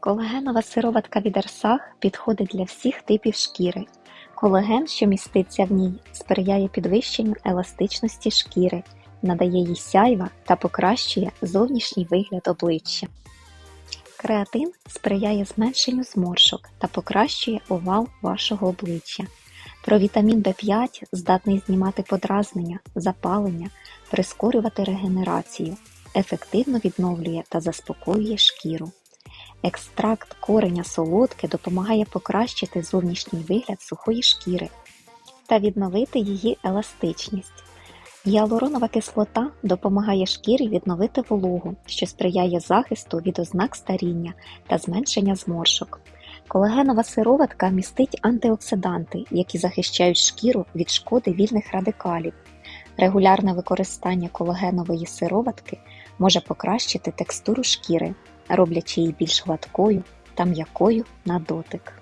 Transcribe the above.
Колагенова сироватка від Арсах підходить для всіх типів шкіри. Колаген, що міститься в ній, сприяє підвищенню еластичності шкіри, надає їй сяйва та покращує зовнішній вигляд обличчя. Креатин сприяє зменшенню зморшок та покращує овал вашого обличчя. Провітамін В5 здатний знімати подразнення, запалення, прискорювати регенерацію, ефективно відновлює та заспокоює шкіру. Екстракт кореня солодки допомагає покращити зовнішній вигляд сухої шкіри та відновити її еластичність. Гіалуронова кислота допомагає шкірі відновити вологу, що сприяє захисту від ознак старіння та зменшення зморшок. Колагенова сироватка містить антиоксиданти, які захищають шкіру від шкоди вільних радикалів. Регулярне використання колагенової сироватки може покращити текстуру шкіри, роблячи її більш гладкою та м'якою на дотик.